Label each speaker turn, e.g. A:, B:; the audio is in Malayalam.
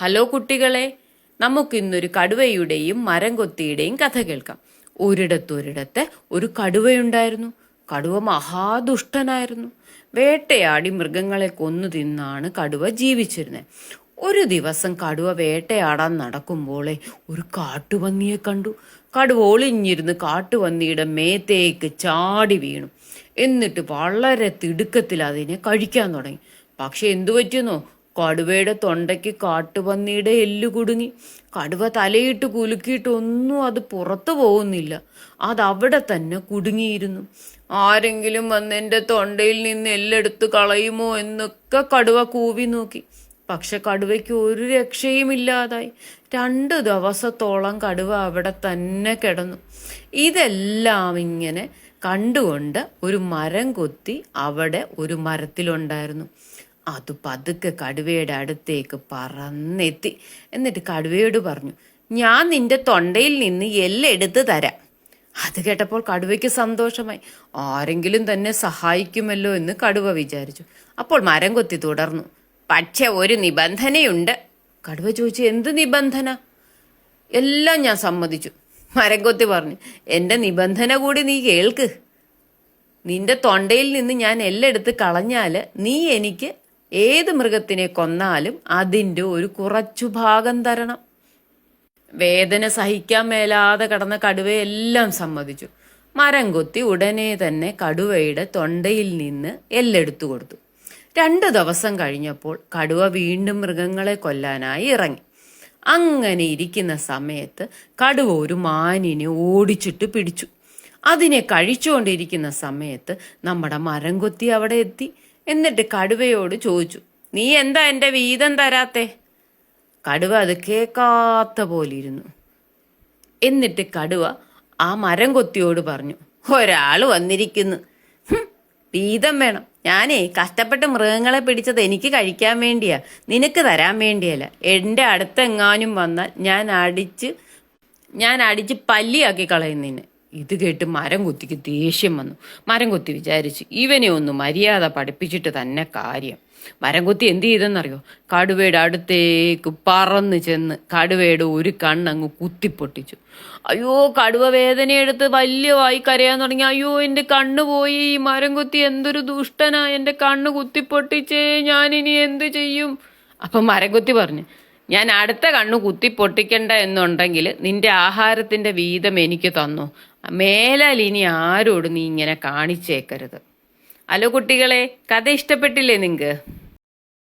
A: ഹലോ കുട്ടികളെ നമുക്കിന്നൊരു കടുവയുടെയും മരം കൊത്തിയുടെയും കഥ കേൾക്കാം. ഒരിടത്തൊരിടത്ത് ഒരു കടുവയുണ്ടായിരുന്നു. കടുവ മഹാദുഷ്ടനായിരുന്നു. വേട്ടയാടി മൃഗങ്ങളെ കൊന്നു തിന്നാണ് കടുവ ജീവിച്ചിരുന്നത് ഒരു ദിവസം കടുവ വേട്ടയാടാൻ നടക്കുമ്പോളെ ഒരു കാട്ടുപന്നിയെ കണ്ടു. കടുവ ഒളിഞ്ഞിരുന്ന് കാട്ടുപന്നിയുടെ മേത്തേക്ക് ചാടി വീണു. എന്നിട്ട് വളരെ തിടുക്കത്തിൽ അതിനെ കഴിക്കാൻ തുടങ്ങി. പക്ഷെ എന്തു പറ്റിയെന്നോ? കടുവയുടെ തൊണ്ടയ്ക്ക് കാട്ടുപന്നിയുടെ എല്ല് കുടുങ്ങി. കടുവ തലയിട്ട് കുലുക്കിയിട്ടൊന്നും അത് പുറത്തു പോകുന്നില്ല. അതവിടെ തന്നെ കുടുങ്ങിയിരുന്നു. ആരെങ്കിലും വന്ന് എന്റെ തൊണ്ടയിൽ നിന്ന് എല്ലെടുത്ത് കളയുമോ എന്നൊക്കെ കടുവ കൂവി നോക്കി. പക്ഷെ കടുവയ്ക്ക് ഒരു രക്ഷയും ഇല്ലാതായി. രണ്ട് ദിവസത്തോളം കടുവ അവിടെ തന്നെ കിടന്നു. ഇതെല്ലാം ഇങ്ങനെ കണ്ടുകൊണ്ട് ഒരു മരം കൊത്തി അവിടെ ഒരു മരത്തിലുണ്ടായിരുന്നു. അത് പതുക്കെ കടുവയുടെ അടുത്തേക്ക് പറന്നെത്തി. എന്നിട്ട് കടുവയോട് പറഞ്ഞു ഞാൻ നിന്റെ തൊണ്ടയിൽ നിന്ന് എല്ലെടുത്ത് തരാം. അത് കേട്ടപ്പോൾ കടുവയ്ക്ക് സന്തോഷമായി. ആരെങ്കിലും തന്നെ സഹായിക്കുമല്ലോ എന്ന് കടുവ വിചാരിച്ചു. അപ്പോൾ മരം കൊത്തി തുടർന്നു. പക്ഷെ ഒരു നിബന്ധനയുണ്ട്. കടുവ ചോദിച്ചു എന്ത് നിബന്ധന? എല്ലാം ഞാൻ സമ്മതിച്ചു. മരം കൊത്തി പറഞ്ഞു എന്റെ നിബന്ധന കൂടി നീ കേൾക്ക്. നിന്റെ തൊണ്ടയിൽ നിന്ന് ഞാൻ എല്ലെടുത്ത് കളഞ്ഞാൽ നീ എനിക്ക് ഏത് മൃഗത്തിനെ കൊന്നാലും അതിന്റെ ഒരു കുറച്ചു ഭാഗം തരണം. വേദന സഹിക്കാൻ മേലാതെ കടന്ന കടുവയെല്ലാം സമ്മതിച്ചു. മരം കൊത്തി ഉടനെ തന്നെ കടുവയുടെ തൊണ്ടയിൽ നിന്ന് എല്ലെടുത്തു കൊടുത്തു. രണ്ട് ദിവസം കഴിഞ്ഞപ്പോൾ കടുവ വീണ്ടും മൃഗങ്ങളെ കൊല്ലാനായി ഇറങ്ങി. അങ്ങനെ ഇരിക്കുന്ന സമയത്ത് കടുവ ഒരു മാനിനെ ഓടിച്ചിട്ട് പിടിച്ചു. അതിനെ കഴിച്ചുകൊണ്ടിരിക്കുന്ന സമയത്ത് നമ്മുടെ മരം കൊത്തി അവിടെ എത്തി. എന്നിട്ട് കടുവയോട് ചോദിച്ചു നീ എന്താ എന്റെ വീതം തരാത്തെ? കടുവ അത് കേൾക്കാത്ത പോലിരുന്നു എന്നിട്ട് കടുവ ആ മരം കൊത്തിയോട് പറഞ്ഞു ഒരാൾ വന്നിരിക്കുന്നു. വീതം വേണം. ഞാനേ കഷ്ടപ്പെട്ട് മൃഗങ്ങളെ പിടിച്ചത് എനിക്ക് കഴിക്കാൻ വേണ്ടിയാ. നിനക്ക് തരാൻ വേണ്ടിയല്ല. എന്റെ അടുത്തെങ്ങാനും വന്നാൽ ഞാൻ അടിച്ച് ഞാൻ അടിച്ച് പല്ലിയാക്കി കളയും നിന്നെ. ഇത് കേട്ട് മരം കൊത്തിക്ക് ദേഷ്യം വന്നു. മരം കൊത്തി വിചാരിച്ചു ഇവനെ ഒന്ന് മര്യാദ പഠിപ്പിച്ചിട്ട് തന്നെ കാര്യം. മരം കൊത്തി എന്ത് ചെയ്തെന്നറിയോ? കടുവയുടെ അടുത്തേക്ക് പറന്ന് ചെന്ന് കടുവയുടെ ഒരു കണ്ണങ്ങ് കുത്തിപ്പൊട്ടിച്ചു. അയ്യോ കടുവ വേദനയെടുത്ത് വലിയ വായി കരയാൻ തുടങ്ങി. അയ്യോ എന്റെ കണ്ണ് പോയി. ഈ മരം കൊത്തി എന്തൊരു ദുഷ്ടനാ. എന്റെ കണ്ണ് കുത്തിപ്പൊട്ടിച്ചേ. ഇനി എന്ത് ചെയ്യും? അപ്പം മരം കൊത്തി പറഞ്ഞു ഞാൻ അടുത്ത കണ്ണ് കുത്തി പൊട്ടിക്കണ്ട എന്നുണ്ടെങ്കിൽ നിന്റെ ആഹാരത്തിന്റെ വീതം എനിക്ക് തന്നു? മേലാൽ ഇനി ആരോടും നീ ഇങ്ങനെ കാണിച്ചേക്കരുത്. അല്ലോ കുട്ടികളെ കഥ ഇഷ്ടപ്പെട്ടില്ലേ നിങ്ങൾക്ക്